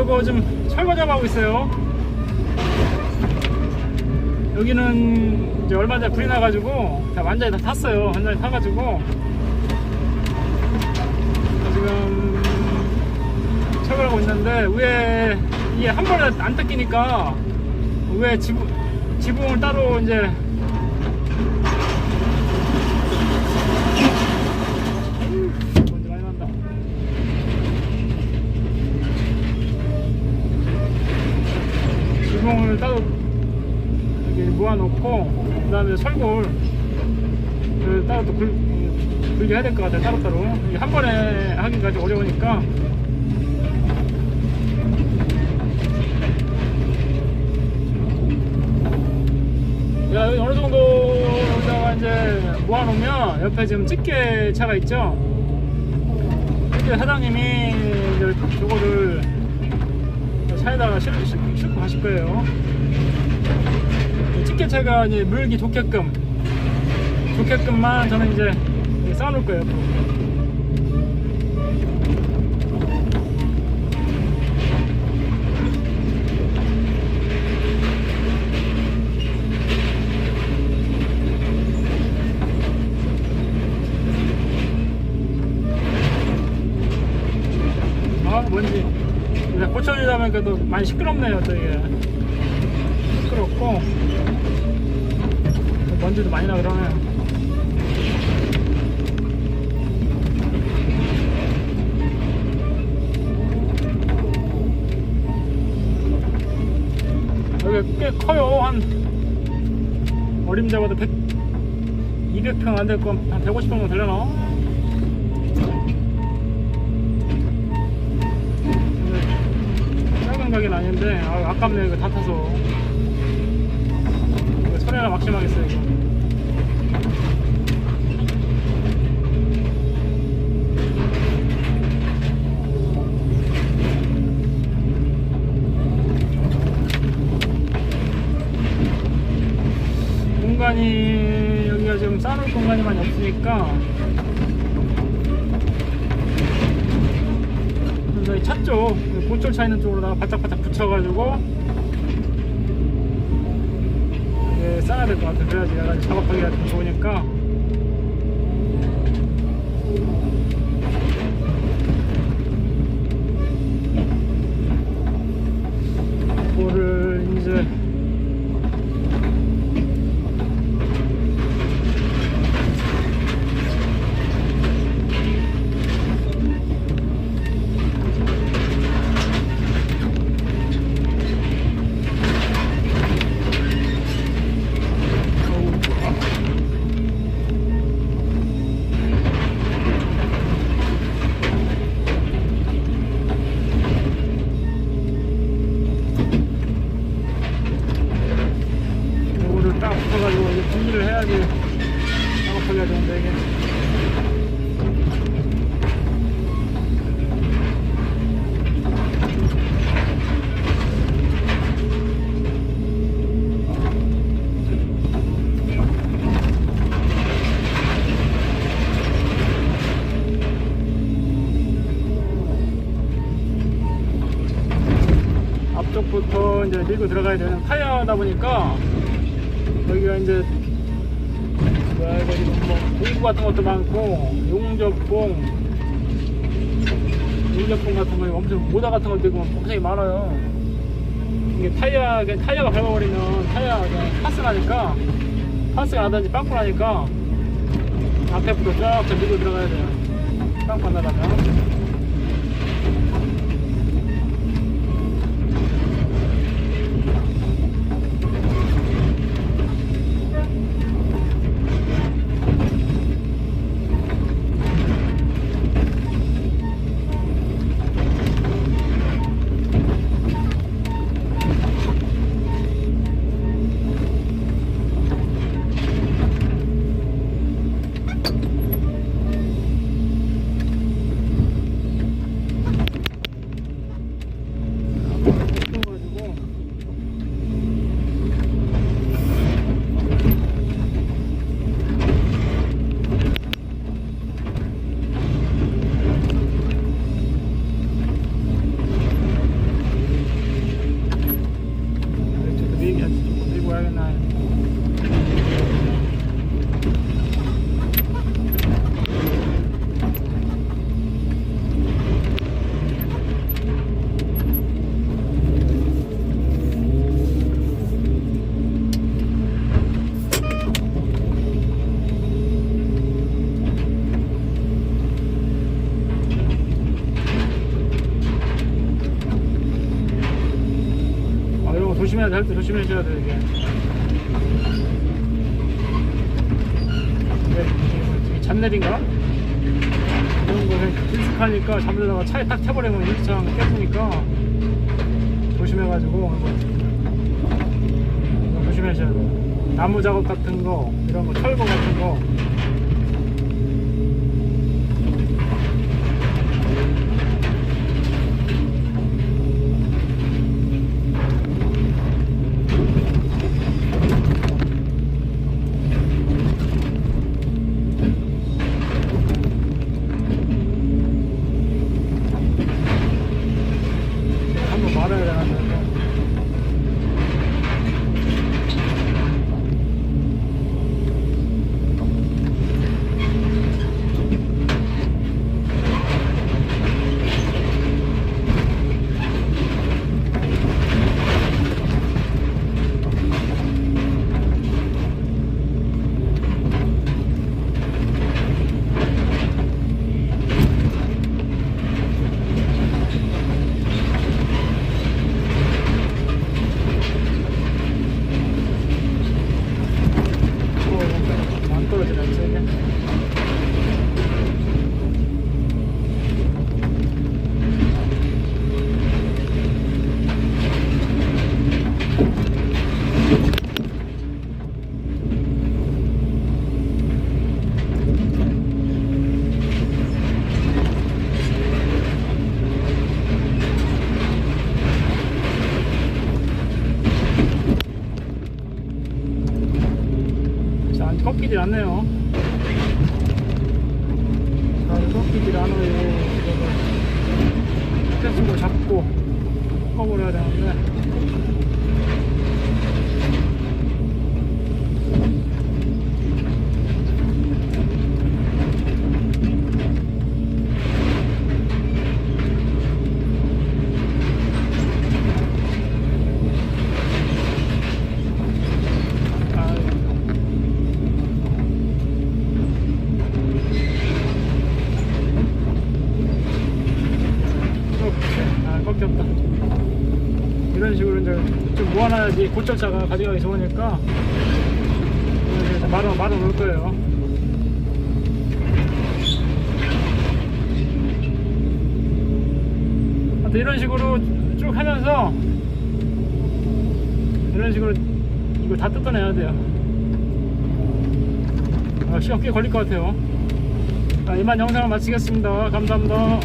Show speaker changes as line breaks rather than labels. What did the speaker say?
요거 좀 철거 작업하고 있어요. 여기는 이제 얼마 전에 불이 나가지고 다 완전히 다 탔어요. 완전히 타가지고 지금 철거하고 있는데 위에 이게 한 번에 안 뜯기니까 위에 지붕 지붕을 따로 이제 음, 먼지 많이 난다. 지붕을 따로 여기 모아놓고 그 다음에 설골 그 따로 또 굴, 굴게 해야 될 것 같아요 따로따로. 한 번에 하기가 좀 어려우니까. 야 어느 정도다가 이제 모아놓으면 옆에 지금 집게 차가 있죠? 집게 사장님이 이제 저거를 차에다가 싣고 가실 거예요 집게차가 이제 물기 좋게끔 좋게끔만 저는 이제 쌓아놓을 거예요 앞으로. 아 뭔지. 고쳐주다 보니까 또 많이 시끄럽네요 또 이게. 시끄럽고 먼지도 많이 나 그러네요 여기 꽤 커요. 한 어림 잡아도 100 200평 안될거한 150평 정도 되려나? 작은 가게는 아닌데 아, 아깝네 이거 다 타서. 이거 소리가 막심하겠어요 이거 공간이 여기가 지금 쌓아놓을 공간이 많이 없으니까. 저희 차쪽 고철 차 있는 쪽으로다가 바짝바짝 붙여가지고. 이게 쌓아야 될 것 같아요. 그래야지 내가 작업하기가 좀 좋으니까 앞쪽부터 이제 밀고 들어가야 되는 타이어다 보니까 여기가 이제 뭐 공구 같은 것도 많고 용접봉 용접봉 같은 거 엄청 모자 같은 것도 있고 굉장히 많아요. 이게 타이어 그냥 타이어가 밟아버리면 타이어 그냥 파스 나니까 파스가 나든지 빵꾸 나니까 앞에부터 쫙 밀고 들어가야 돼요. 빵꾸 안 나다면 때 조심하셔야 돼, 이게. 이게, 이게 잔내린가? 이런 거 그냥 익숙하니까 잠들다가 차에 딱 태버리면 일기장 깨지니까 조심해가지고 조심하셔야 돼. 나무 작업 같은 거, 이런 거, 철거 같은 거. 한번 말아야 되는데. 어, 안 떨어지네, 이제. 자, 안 꺾이질 않네요. 잘 꺾이질 않아요. 스트레스로 잡고 꺾어버려야 되는데. 아, 이렇게 아 꺾였다 이런 식으로 이제 좀 고철자가 가져가기 좋으니까 말아 말아 놓을 거예요. 이런 식으로 쭉 하면서 이런 식으로 이거 다 뜯어내야 돼요. 아, 시간 꽤 걸릴 것 같아요. 자, 이만 영상을 마치겠습니다. 감사합니다